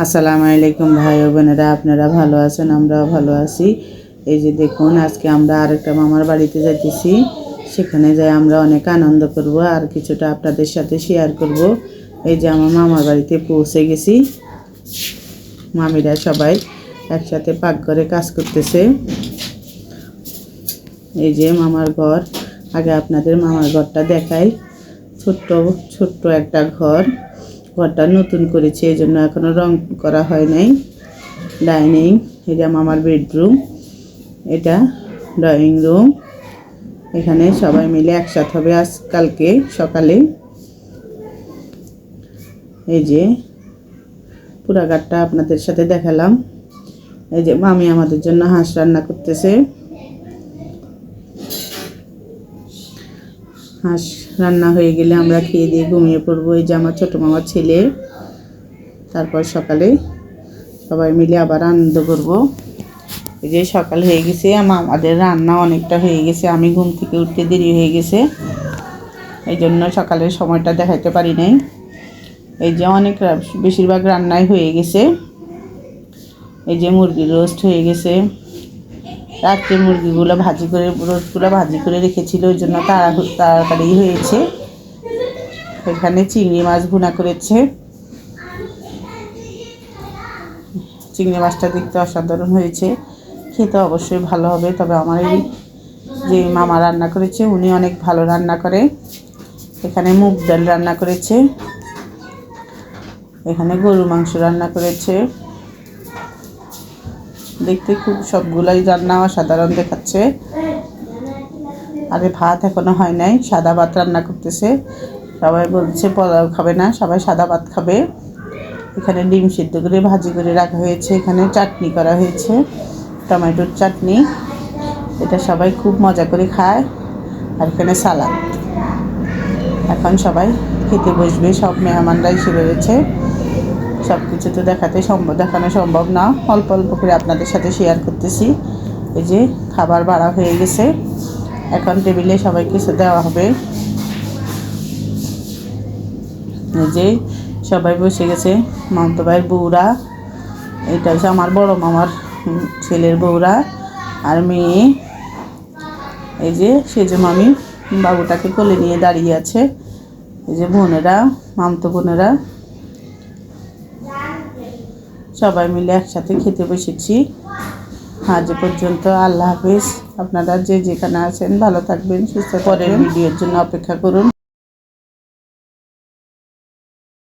আসসালামু আলাইকুম ভাই ও বোনেরা, আপনারা ভালো আছেন? আমরাও ভালো আছি। এই যে দেখুন, আজকে আমরা আরেকটা মামার বাড়িতে যাইতেছি। সেখানে যাই আমরা অনেক আনন্দ করব আর কিছুটা আপনাদের সাথে শেয়ার করব। এই যে আমার মামার বাড়িতে পৌঁছে গেছি। মামিরা সবাই একসাথে পাকঘরে কাজ করতেছে। এই যে মামার ঘর। আগে আপনাদের মামার ঘরটা দেখাই। ছোট্ট ছোট্ট একটা ঘর। ঘরটা নতুন করেছে এই জন্য এখনও রং করা হয় নাই। ডাইনিং, এটা মামার বেডরুম, এটা ড্রয়িং রুম। এখানে সবাই মিলে একসাথে হবে আজ কালকে সকালে। এই যে পুরা ঘাটটা আপনাদের সাথে দেখালাম। এই যে মামি আমাদের জন্য হাঁস রান্না করতেছে। হাঁস রান্না হয়ে গেলে আমরা খেয়ে দিয়ে ঘুমিয়ে পড়ব। এই যে আমার ছোটো মামার ছেলে, তারপর সকালে সবাই মিলে আবার আনন্দ করব। এই যে সকাল হয়ে গেছে, আমা- আমাদের রান্না অনেকটা হয়ে গেছে। আমি ঘুম থেকে উঠতে দেরি হয়ে গেছে। এই জন্য সকালের সময়টা দেখাতে পারি নাই। এই যে অনেক বেশিরভাগ রান্নাই হয়ে গেছে। এই যে মুরগির রোস্ট হয়ে গেছে। রাত্রে মুরগিগুলো ভাজি করে রোস্টগুলো ভাজি করে রেখেছিল, ওই জন্য তাড়া তাড়াতাড়ি হয়েছে। এখানে চিংড়ি মাছ ভুনা করেছে। চিংড়ি মাছটা দেখতে অসাধারণ হয়েছে। খেতে অবশ্যই ভালো হবে, তবে আমার এই যে মামা রান্না করেছে, উনি অনেক ভালো রান্না করে। এখানে মুগ ডাল রান্না করেছে। এখানে গরু মাংস রান্না করেছে। দেখতে খুব সবগুলাই রান্না অসাধারণ দেখাচ্ছে আরে ভাত এখনও হয় নাই, সাদা ভাত রান্না করতেছে। সবাই বলছে পোলাও খাবে না, সবাই সাদা ভাত খাবে। এখানে ডিম সিদ্ধ করে, ভাজি করে রাখা হয়েছে। এখানে চাটনি করা হয়েছে, টমেটোর চাটনি। এটা সবাই খুব মজা করে খায়। আর এখানে সালাদ। এখন সবাই খেতে বসবে, সব মেহমানরা এসে রয়েছে। সব কিছু তো দেখাতে সম্ভব দেখানো সম্ভব না। অল্প অল্প করে আপনাদের সাথে শেয়ার করতেছি। এই যে খাবার বাড়া হয়ে গেছে। এখন টেবিলে সবাই কিছু দেওয়া হবে। এই যে সবাই বসে গেছে। মামতো ভাইয়ের বউরা। এটা হচ্ছে আমার বড় মামার ছেলের বউরা আর মেয়ে। এই যে সেজে মামি বাবুটাকে কোলে নিয়ে দাঁড়িয়ে আছে। এই যে বোনেরা, মামতো বোনেরা। সবাই মিলে একসাথে খেতে বসেছি। আজ পর্যন্ত আল্লাহ হাফিজ। আপনারা যে যেখানে আছেন ভালো থাকবেন, সুস্থ পরের ভিডিওর জন্য অপেক্ষা করুন।